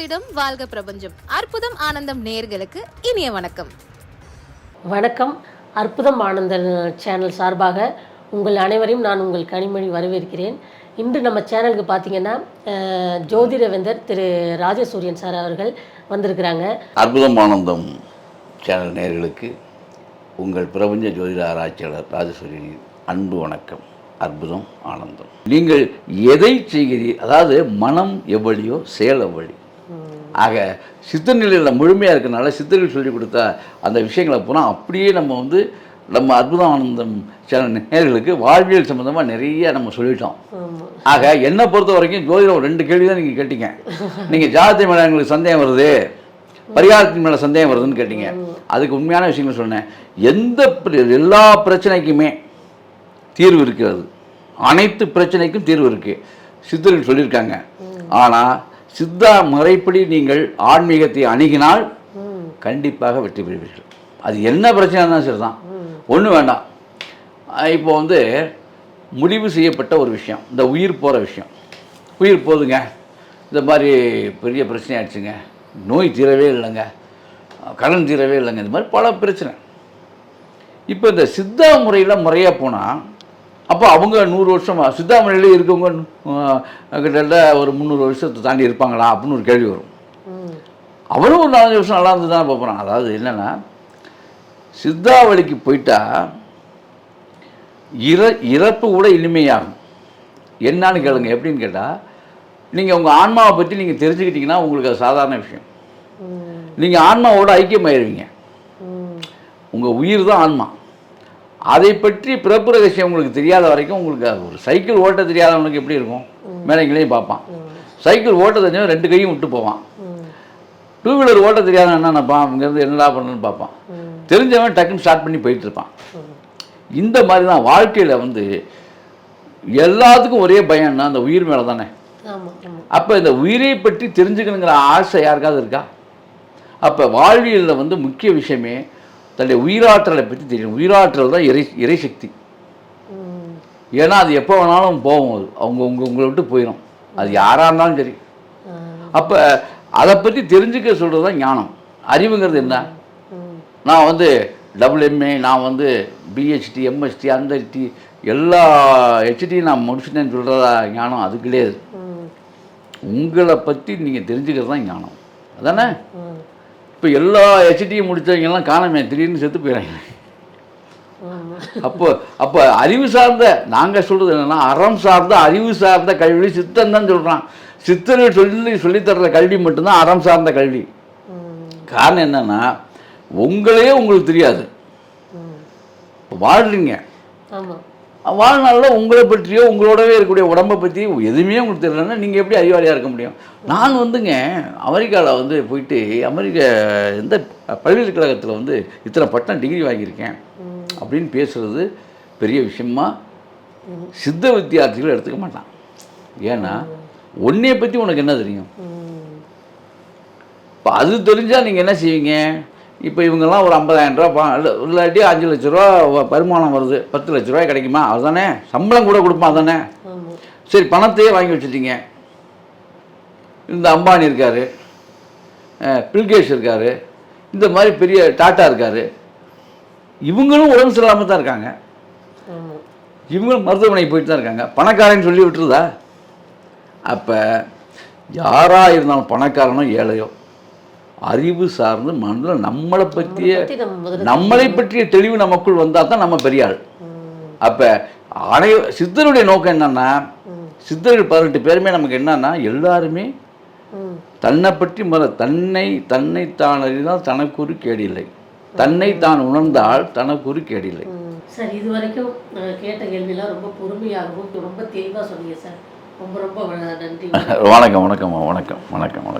ஜோதிடம் வாழ்க பிரபஞ்சம். அற்புதம் ஆனந்தம் நேர்களுக்கு இனிய வணக்கம். வணக்கம். அற்புதம் ஆனந்த சேனல் சார்பாக உங்கள் அனைவரையும் நான் உங்கள் கனிமொழி வரவேற்கிறேன். இன்று நம்ம சேனலுக்கு பார்த்தீங்கன்னா ஜோதிடவேந்தர் திரு ராஜசூரியன் சார் அவர்கள் வந்திருக்கிறாங்க. அற்புதம் ஆனந்தம் சேனல் நேயர்களுக்கு உங்கள் பிரபஞ்ச ஜோதிட ஆராய்ச்சியாளர் ராஜசூரியனின் அன்பு வணக்கம். அற்புதம் ஆனந்தம். நீங்கள் எதை செய்கிறீர்? அதாவது மனம் எவ்வளியோ செயல் எவ்வளி ஆக சித்த நிலையில் முழுமையாக இருக்கனால சித்தர்கள் சொல்லி கொடுத்த அந்த விஷயங்களை பூரா அப்படியே நம்ம வந்து நம்ம அற்புதம் ஆனந்தம் சேனல் நேயர்களுக்கு வாழ்வியல் சம்மந்தமாக நிறைய நம்ம சொல்லிட்டோம். ஆக என்னை பொறுத்த வரைக்கும் ஜோதிடம் ரெண்டு கேள்வி தான் நீங்கள் கேட்டீங்க. நீங்கள் ஜாதகத்தை மேலே எங்களுக்கு சந்தேகம் வருது பரிகாரத்தின் மேலே சந்தேகம் வருதுன்னு கேட்டீங்க. அதுக்கு உண்மையான விஷயங்கள் சொன்னேன். எந்த எல்லா பிரச்சனைக்குமே தீர்வு இருக்கிறது. அனைத்து பிரச்சனைக்கும் தீர்வு இருக்கு. சித்தர்கள் சொல்லியிருக்காங்க. ஆனால் சித்தா முறைப்படி நீங்கள் ஆன்மீகத்தை அணுகினால் கண்டிப்பாக வெற்றி பெறுவீர்கள். அது என்ன பிரச்சனை இருந்தாலும் சரி தான் ஒன்றும் வேண்டாம் இப்போ வந்து முடிவு செய்யப்பட்ட ஒரு விஷயம். இந்த உயிர் போகிற விஷயம். உயிர் போகுதுங்க இந்த மாதிரி பெரிய பிரச்சனை ஆயிடுச்சுங்க. நோய் தீரவே இல்லைங்க. கடன் தீரவே இல்லைங்க. இந்த மாதிரி பல பிரச்சனை. இப்போ இந்த சித்தா முறையில் முறையாக போனால் அப்போ அவங்க நூறு வருஷமா சித்தா முறையில் இருக்கவங்க கிட்டத்தட்ட ஒரு முந்நூறு வருஷத்தை தாண்டி இருப்பாங்களா அப்படின்னு ஒரு கேள்வி வரும். அவரும் ஒரு நாலஞ்சு வருஷம் நல்லா இருந்து தான் பார்க்குறான் அதாவது என்னென்னா சித்தா வழிக்கு போயிட்டா இற இறப்பு கூட இனிமையாகும். என்னன்னு கேளுங்க எப்படின்னு கேட்டால் நீங்கள் உங்கள் ஆன்மாவை பற்றி நீங்கள் தெரிஞ்சுக்கிட்டீங்கன்னா உங்களுக்கு அது சாதாரண விஷயம். நீங்கள் ஆன்மாவோட ஐக்கியமாயிருவீங்க. உங்கள் உயிர் தான் ஆன்மா. அதை பற்றி பிறப்பு ரகசியம் உங்களுக்கு தெரியாத வரைக்கும் உங்களுக்கு ஒரு சைக்கிள் ஓட்ட தெரியாதவனுக்கு எப்படி இருக்கும்? மேலைங்களையும் பார்ப்பான். சைக்கிள் ஓட்ட தெரிஞ்சவன் ரெண்டு கையும் விட்டு போவான். டூ வீலர் ஓட்ட தெரியாதவன் என்ன நினைப்பான்? இங்கேருந்து என்னடா பண்ணணும்னு பார்ப்பான். தெரிஞ்சவன் டக்குன்னு ஸ்டார்ட் பண்ணி போயிட்டு இருப்பான். இந்த மாதிரி தான் வாழ்க்கையில் வந்து எல்லாத்துக்கும் ஒரே பயம்னா அந்த உயிர் மேலே தானே அப்போ இந்த உயிரை பற்றி தெரிஞ்சுக்கணுங்கிற ஆசை யாருக்காவது இருக்கா? அப்போ வாழ்வியலில் வந்து முக்கிய விஷயமே தன்னுடைய உயிராற்றலை பற்றி தெரியும். உயிராற்றல் தான் இறை இறைசக்தி. ஏன்னா அது எப்போ வேணாலும் போகும் அது. அவங்க உங்க உங்களை விட்டு போயிடும் அது யாராக இருந்தாலும் சரி. அப்போ அதை பற்றி தெரிஞ்சுக்க சொல்கிறது தான் ஞானம். அறிவுங்கிறது என்ன? நான் வந்து டபுள் எம்ஏ நான் வந்து பிஹெச்டி எம்எஸ்டி அந்த ஹெச்டி எல்லா ஹெச்டியும் நான் முடிச்சுட்டேன்னு சொல்கிறதா ஞானம்? அது கிடையாது. உங்களை பற்றி நீங்கள் தெரிஞ்சுக்கிறது தான் ஞானம். அதானே? இப்போ எல்லா ஹெச்டியும் முடித்தவங்கெல்லாம் காணாமே திடீர்னு செத்து போயிடுறாங்க அப்போ அப்போ அறிவு சார்ந்த நாங்கள் சொல்கிறது என்னென்னா அறம் சார்ந்த அறிவு சார்ந்த கல்வி சித்தன் தான் சொல்கிறான் சித்தர்கள் சொல்லி சொல்லித்தர்ற கல்வி மட்டும்தான் அறம் சார்ந்த கல்வி. காரணம் என்னன்னா உங்களையே உங்களுக்கு தெரியாது. வாழ்றீங்க. வாழ்நாளில் உங்களை பற்றியோ உங்களோடவே இருக்கக்கூடிய உடம்பை பற்றி எதுவுமே உங்களுக்கு தெரியலன்னா நீங்கள் எப்படி அறிவாளியாக இருக்க முடியும்? நான் வந்துங்க அமெரிக்காவில் வந்து போயிட்டு அமெரிக்க எந்த பல்கலைக்கழகத்தில் வந்து இத்தனை பட்டம் டிகிரி வாங்கியிருக்கேன் அப்படின்னு பேசுறது பெரிய விஷயமா? சித்த வித்தியார்த்திகள் எடுத்துக்க மாட்டான். ஏன்னா உன்னைய பற்றி உனக்கு என்ன தெரியும்? இப்போ அது தெரிஞ்சால் நீங்கள் என்ன செய்வீங்க? இப்போ இவங்கெல்லாம் ஒரு ஐம்பதாயிரம் ரூபா இல்லாட்டி அஞ்சு லட்ச ரூபா வருமானம் வருது. பத்து லட்ச ரூபாய் கிடைக்குமா? அதுதானே. சம்பளம் கூட கொடுப்பான் அதானே சரி பணத்தையே வாங்கி வச்சுட்டீங்க. இந்த அம்பானி இருக்கார். பில்கேஷ் இருக்கார். இந்த மாதிரி பெரிய டாட்டா இருக்கார். இவங்களும் உடம்பு சரியில்லாமல் தான் இருக்காங்க. இவங்களும் மருத்துவமனைக்கு போயிட்டு தான் இருக்காங்க. பணக்காரன்னு சொல்லி விட்டுருதா? அப்போ யாராக இருந்தாலும் பணக்காரனோ ஏழையோ. அறிவு சார்ந்து மனதில் நம்மளை பற்றிய பற்றி நம்ம முதல்ல நம்மளை பற்றிய தெளிவு நமக்குள் வந்தால் தான் நம்ம பெரிய ஆள். அப்போ அனை சித்தருடைய நோக்கம் என்னன்னா சித்தர்கள் பதினெட்டு பேருமே நமக்கு என்னன்னா எல்லாருமே தன்னை பற்றி முத தன்னை தன்னை தான் அறிந்தால் தனக்கு கேடில்லை. தன்னை தான் உணர்ந்தால் தனக்கு கேடில்லை. சார் இது வரைக்கும் கேட்ட கேள்வியெல்லாம் ரொம்ப பொறுமையாகவும் ரொம்ப தெளிவாக சொன்னீங்க சார். ரொம்ப ரொம்ப நன்றி. வணக்கம் வணக்கம் வணக்கம் வணக்கம் வணக்கம்.